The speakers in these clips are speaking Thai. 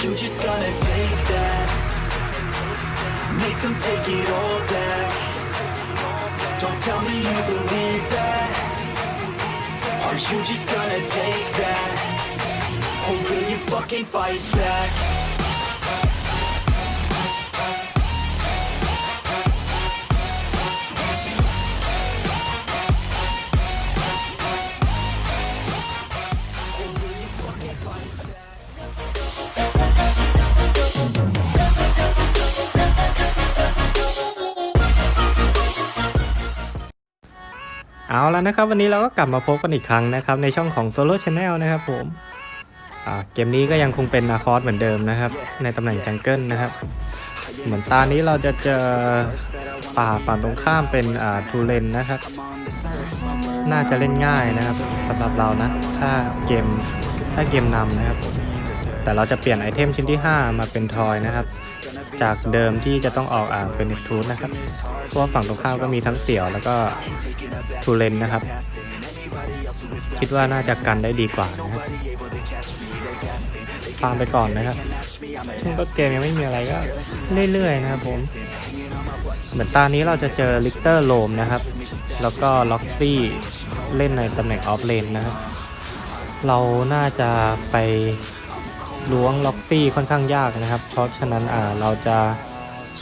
You just gonna take that? Make them take it all back. Don't tell me you believe that. Aren't you just gonna take that? Or will you fucking fight back? นะครับ วันนี้เราก็กลับมาพบกันอีกครั้งนะครับ ในช่องของ Solo Channel นะครับผมอ่าเกมนี้ก็ยังคงเป็นนาคอสเหมือนเดิมนะครับ ในตำแหน่งจังเกิลนะครับ เหมือนตานี้เราจะเจอป่าฝั่งตรงข้ามเป็นอ่าทูเลนนะครับ น่าจะเล่นง่ายนะครับสำหรับเรานะ ถ้าเกมถ้าเกมนำนะครับ แต่เราจะเปลี่ยนไอเทมชิ้นที่ 5 มาเป็นทอยนะครับ จากเดิมที่จะต้องออกอ่าเฟนิทูธนะครับเพราะว่าฝั่งตรงข้ามก็มีทั้งเสี่ยวแล้วก็ทูเลนนะครับ คิดว่าน่าจะกันได้ดีกว่านะครับฟาร์มไปก่อนนะครับช่วงต้นเกมยังไม่มีอะไรก็เรื่อยๆนะครับผม เหมือนตานี้เราจะเจอลิกเตอร์โลมนะครับ แล้วก็ล็อกซี่เล่นในตำแหน่งออฟเลนนะครับ เราน่าจะไป ล้วงล็อกซี่ค่อนข้างยากนะครับ เพราะฉะนั้นอ่าเราจะ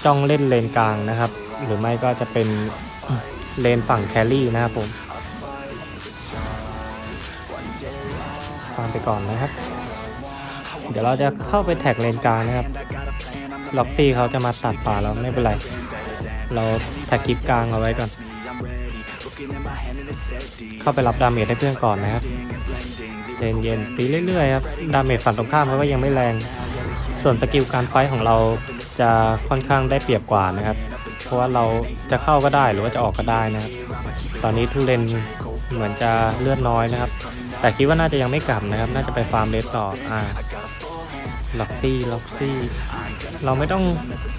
จ้องเล่นเลนกลางนะครับ หรือไม่ก็จะเป็นเลนฝั่งแครี่นะครับผมฟังไปก่อนนะครับ เดี๋ยวเราจะเข้าไปแท็กเลนกลางนะครับล็อกซี่เขาจะมาตัดป่าเราไม่เป็นไร เราแท็กคลิปกลางเอาไว้ก่อน เข้าไปรับดาเมจให้เพื่อนก่อนนะครับ เย็นๆตีเรื่อยๆครับดาเมจฝั่งตรงข้ามเขาก็ยังไม่แรง ส่วนสกิลการไฟของเราจะค่อนข้างได้เปรียบกว่านะครับ เพราะว่าเราจะเข้าก็ได้หรือว่าจะออกก็ได้นะครับ ตอนนี้ทุเรนเหมือนจะเลือดน้อยนะครับ แต่คิดว่าน่าจะยังไม่กลับนะครับ น่าจะไปฟาร์มเลสต่ออ่าล็อกซี่ล็อกซี่ เราไม่ต้อง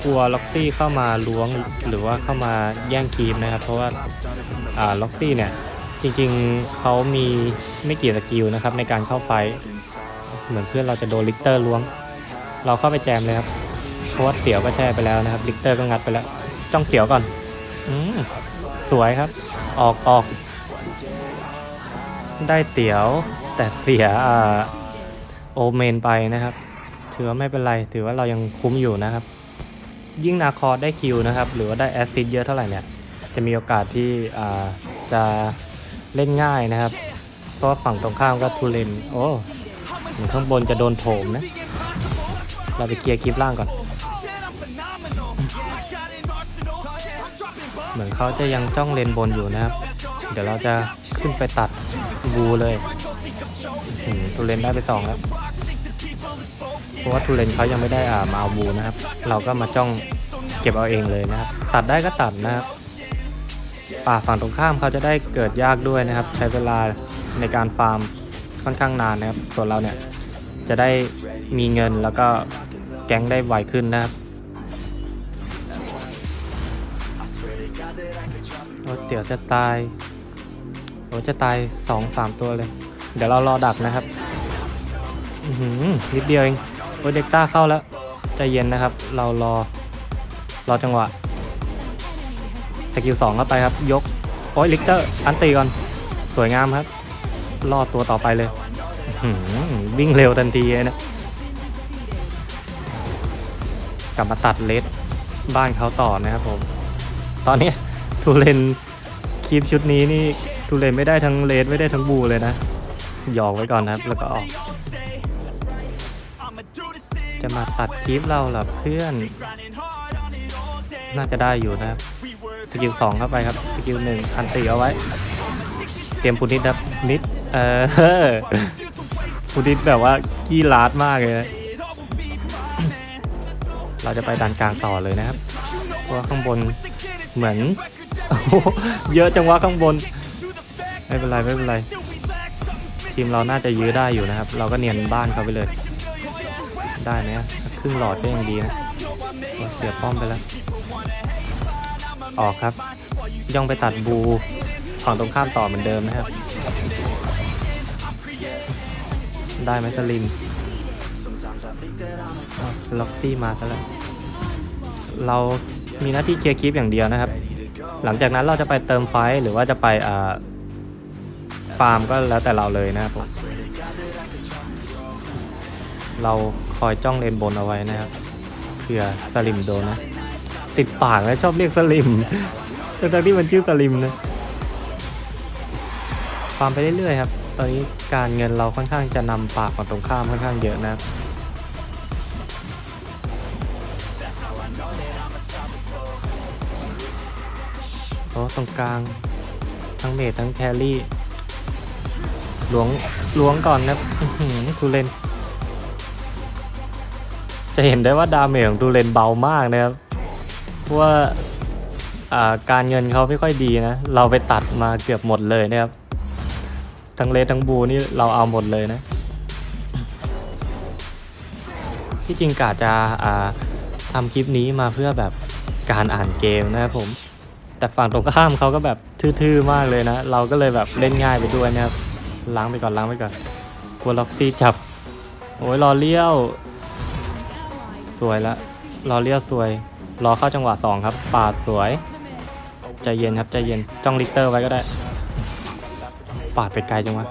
กลัวล็อกซี่เข้ามาล้วงหรือว่าเข้ามาแย่งคีมนะครับ เพราะว่าอ่าล็อกซี่เนี่ย จริงๆเขามีไม่กี่สกิลนะครับในการเข้าไฟ เหมือนเพื่อนเราจะโดนลิกเตอร์ล้วง เราเข้าไปแจมเลยครับเพราะว่าเตี๋ยวก็แช่ไปแล้วนะครับลิกเตอร์ก็งัดไปแล้ว จ้องเตี๋ยวก่อนอืมสวยครับ ออกออก ได้เตี๋ยวแต่เสียอ่าโอเมนไปนะครับ ถือว่าไม่เป็นไร ถือว่าเรายังคุ้มอยู่นะครับ ยิ่งนาคอร์ได้คิวนะครับ หรือว่าได้แอสซิดเยอะเท่าไหร่เนี่ย จะมีโอกาสที่จะ เล่นง่ายนะครับ เพราะว่าฝั่งตรงข้ามก็ทูเลนโอ้เหมือนข้างบนจะโดนโถมนะ เราไปเคลียร์คลิปล่างก่อน เหมือนเขาจะยังจ้องเลนบนอยู่นะครับ เดี๋ยวเราจะขึ้นไปตัดบูเลยอืมทูเลนได้ไปสองแล้วเพราะว่าทูเลนเขายังไม่ได้อ่ามาเอาบูนะครับ เราก็มาจ้องเก็บเอาเองเลยนะครับ ตัดได้ก็ตัดนะครับ ป่าฝั่งตรงข้ามเขาจะได้เกิดยากด้วยนะครับ ใช้เวลาในการฟาร์มค่อนข้างนานนะครับ ส่วนเราเนี่ยจะได้มีเงินแล้วก็แก๊งได้ไวขึ้นนะครับโอ้เตี๋ยวจะตายโอ้จะตายสองสามตัวเลย เดี๋ยวเรารอดักนะครับอือหือนิดเดียวเองโอ้เด็กต้าเข้าแล้วใจเย็นนะครับ เรารอรอจังหวะ สกิลสองเข้าไปครับ ยก โอ้ยลิกเตอร์อันตีก่อน สวยงามครับ รอดตัวต่อไปเลยวิ่งเร็วทันทีเลยนะ กลับมาตัดเลสบ้านเขาต่อนะครับผม ตอนนี้ทูเลนคลิปชุดนี้นี่ทูเลนไม่ได้ทั้งเลสไม่ได้ทั้งบูเลยนะ หยอกไว้ก่อนนะครับแล้วก็ออก จะมาตัดคลิปเราหรอเพื่อน น่าจะได้อยู่นะครับ สกิลสองเข้าไปครับ สกิลหนึ่งอันตีเอาไว้ เตรียมพุนิดครับนิด เออพุนิดแบบว่าขี้ลาดมากเลย เราจะไปดันกลางต่อเลยนะครับ เพราะข้างบนเหมือนโอ้โหเยอะจังวะข้างบน ไม่เป็นไรไม่เป็นไร ทีมเราน่าจะยื้อได้อยู่นะครับ เราก็เนียนบ้านเขาไปเลย ได้ไหมครึ่งหลอดก็ยังดีนะ เสียป้อมไปแล้ว ออกครับ ย่องไปตัดบูฝั่งตรงข้ามต่อเหมือนเดิมนะครับ ได้ไหมสลิมล็อกซี่มาซะแล้ว เรามีหน้าที่เคลียร์คลิปอย่างเดียวนะครับ หลังจากนั้นเราจะไปเติมไฟหรือว่าจะไปอ่าฟาร์มก็แล้วแต่เราเลยนะครับผมเราคอยจ้องเลนบนเอาไว้นะครับเผื่อสลิมโดนนะ ติดปากแล้วชอบเรียกสลิมทั้งที่มันชื่อสลิมนะฟาร์มไปเรื่อยๆครับ ตอนนี้การเงินเราค่อนข้างจะนำปากของตรงข้ามค่อนข้างเยอะนะครับโอ้ตรงกลาง ทั้งเมดทั้งแครี่ล้วงหลวงก่อนนะทูเลน จะเห็นได้ว่าดาเมจของทูเลนเบามากนะครับ ว่าการเงินเขาไม่ค่อยดีนะ เราไปตัดมาเกือบหมดเลยนะครับ ทั้งเลสทั้งบูนี่เราเอาหมดเลยนะ ที่จริงกาจะาทำคลิปนี้มาเพื่อแบบการอ่านเกมนะครับผม แต่ฝั่งตรงข้ามเขาก็แบบทื่อๆมากเลยนะ เราก็เลยแบบเล่นง่ายไปด้วยนะครับ ล้างไปก่อนล้างไปก่อนกลัวล็อกซี่จับ โอ้ยรอเลี้ยว สวยละรอเลี้ยวสวย รอเข้าจังหวะสองครับปาดสวยใจเย็นครับใจเย็นจ้องลิกเตอร์ไว้ก็ได้ ปาดไปไกลจังวะ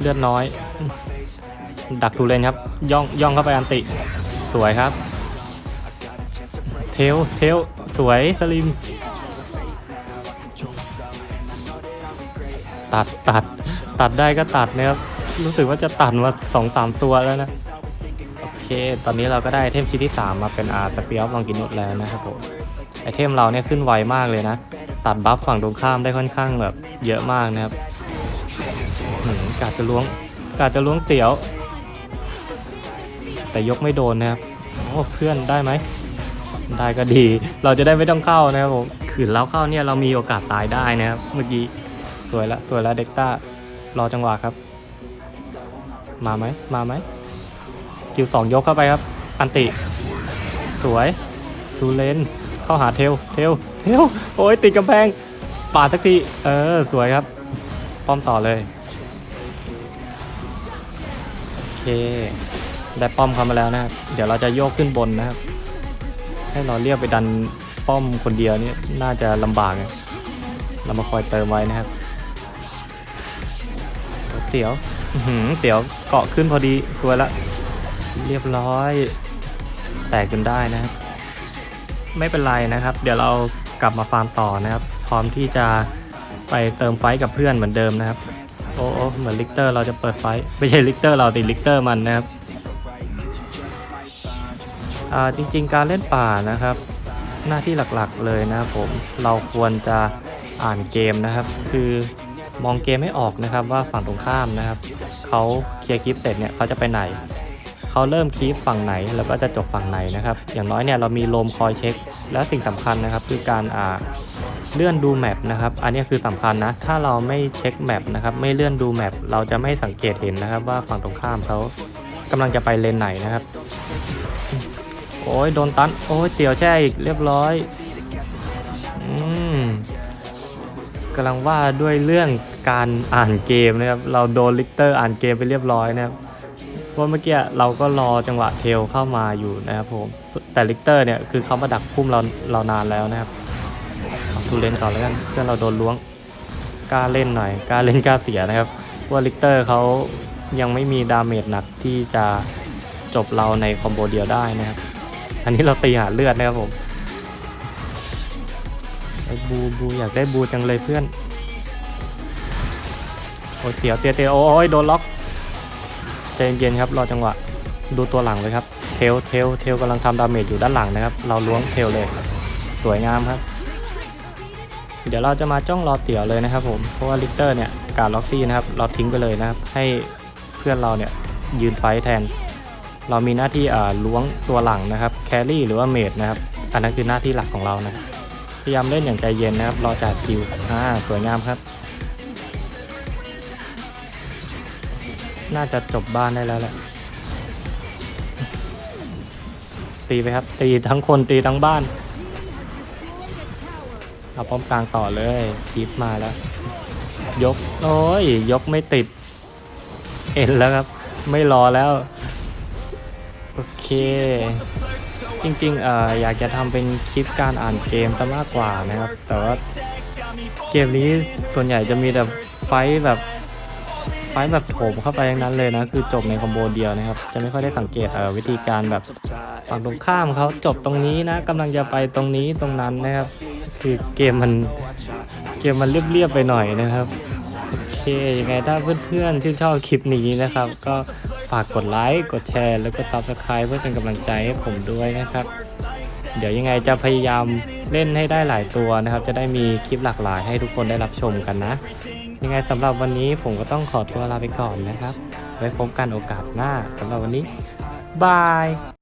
เลือดน้อย ดักทูเลนครับ ย่องย่องเข้าไปอันติ สวยครับ เทลเทลสวยสลิม ตัดตัดตัดได้ก็ตัดนะครับ รู้สึกว่าจะตัดมาสองสามตัวแล้วนะ ตอนนี้เราก็ได้ไอเทมชิ้นที่ 3 มาเป็นอาร์สเปียลองกินุดแล้วนะครับผมไอเทมเราเนี่ยขึ้นไวมากเลยนะ ตัดบัฟฝั่งตรงข้ามได้ค่อนข้างแบบเยอะมากนะครับหืมกาดจะล้วงกาดจะล้วงเตี๋ยว แต่ยกไม่โดนนะครับโอ้เพื่อนได้ไหมได้ก็ดี เราจะได้ไม่ต้องเข้านะครับผมขืนเราเข้าเนี่ยเรามีโอกาสตายได้นะครับเมื่อกี้สวยละสวยละเด็กต้ารอจังหวะครับ มาไหมมาไหม คิวสองยกเข้าไปครับ อันติ สวยทูเลนเข้าหาเทล เทล เทล โอ้ยติดกำแพงปาดสักที เออ สวยครับ ป้อมต่อเลย โอเค ได้ป้อมเข้ามาแล้วนะครับ เดี๋ยวเราจะโยกขึ้นบนนะครับ ให้เราเรียกไปดันป้อมคนเดียวนี่น่าจะลำบากนะเรามาคอยเติมไว้นะครับเตี๋ยวเตี๋ยวเกาะขึ้นพอดีสวยละ เรียบร้อย แตกจนได้นะครับ ไม่เป็นไรนะครับ เดี๋ยวเรากลับมาฟาร์มต่อนะครับ พร้อมที่จะไปเติมไฟกับเพื่อนเหมือนเดิมนะครับ โอ้โอเหมือนลิกเตอร์เราจะเปิดไฟ ไม่ใช่ลิกเตอร์เราติลิกเตอร์มันนะครับจริงๆ การเล่นป่านะครับ หน้าที่หลักๆเลยนะครับผมเราควรจะอ่านเกมนะครับ คือมองเกมไม่ออกนะครับว่าฝั่งตรงข้ามนะครับเขาเคลียร์คลิปเสร็จเนี่ยเขาจะไปไหน เขาเริ่มคลิปฝั่งไหนแล้วก็จะจบฝั่งไหนนะครับ อย่างน้อยเนี่ยเรามีลมคอยเช็ค และสิ่งสำคัญนะครับคือการอ่าเลื่อนดูแมปนะครับ อันนี้คือสำคัญนะ ถ้าเราไม่เช็คแมปนะครับ ไม่เลื่อนดูแมปเราจะไม่สังเกตเห็นนะครับ ว่าฝั่งตรงข้ามเขากำลังจะไปเลนไหนนะครับ โอ้ยโดนตัน โอ้ยเสียวแช่อีกเรียบร้อยอืมกำลังว่าด้วยเรื่องการอ่านเกมนะครับ เราโดนลิกเตอร์อ่านเกมไปเรียบร้อยนะครับ ราะเมื่อกี้เราก็รอจังหวะเทลเข้ามาอยู่นะครับผมแต่ลิกเตอร์เนี่ยคือเขามาดักพุ่มเราเรานานแล้วนะครับทูเลนก่อนแล้วกันเพื่อนเราโดนล้วงกล้าเล่นหน่อยกล้าเล่นกล้าเสียนะครับว่าลิกเตอร์เขายังไม่มีดาเมจหนักที่จะจบเราในคอมโบเดียวได้นะครับ อันนี้เราตีหาเลือดนะครับผมบูบูอยากได้บูจังเลยเพื่อนโอ้เตียวเตียวเตียวโอ้ยโดนล็อก ใจเย็นๆครับรอจังหวะดูตัวหลังเลยครับเทลเทลเทลกำลังทำดาเมจอยู่ด้านหลังนะครับ เราล้วงเทลเลยสวยงามครับ เดี๋ยวเราจะมาจ้องรอเตี๋ยวเลยนะครับ ผมเพราะว่าลิกเตอร์เนี่ยการล็อกซี่นะครับเราทิ้งไปเลยนะครับ ให้เพื่อนเราเนี่ยยืนไฟแทน เรามีหน้าที่อ่าล้วงตัวหลังนะครับแครี่หรือว่าเมดนะครับอันนั้นคือหน้าที่หลักของเรานะครับพยายามเล่นอย่างใจเย็นนะครับรอจ่ายคิวอ่าสวยงามครับ น่าจะจบบ้านได้แล้วแหละตีไปครับ ตีทั้งคนตีทั้งบ้าน เอาป้อมกลางต่อเลยคีปมาแล้ว ยก โอ้ย ยกไม่ติด เอ็นแล้วครับ ไม่รอแล้ว โอเค จริงๆเอ่ออยากจะทำเป็นคลิปการอ่านเกมซะมากกว่านะครับ แต่ว่าเกมนี้ส่วนใหญ่จะมีแต่ไฟแบบ ไฟแบบโถมเข้าไปทั้งนั้นเลยนะ คือจบในคอมโบเดียวนะครับ จะไม่ค่อยได้สังเกตเอ่อวิธีการแบบฝั่งตรงข้ามเขาจบตรงนี้นะกำลังจะไปตรงนี้ตรงนั้นนะครับ คือเกมมันเกมมันเรียบๆไปหน่อยนะครับโอเคยังไงถ้าเพื่อนๆ ชื่นชอบคลิปนี้นะครับ ก็ฝากกดไลค์ กดแชร์ แล้วก็ subscribe เพื่อเป็นกำลังใจให้ผมด้วยนะครับ เดี๋ยวยังไงจะพยายามเล่นให้ได้หลายตัวนะครับ จะได้มีคลิปหลากหลายให้ทุกคนได้รับชมกันนะ ยังไงสำหรับวันนี้ผมก็ต้องขอตัวลาไปก่อนนะครับ ไว้พบกันโอกาสหน้าสำหรับวันนี้บาย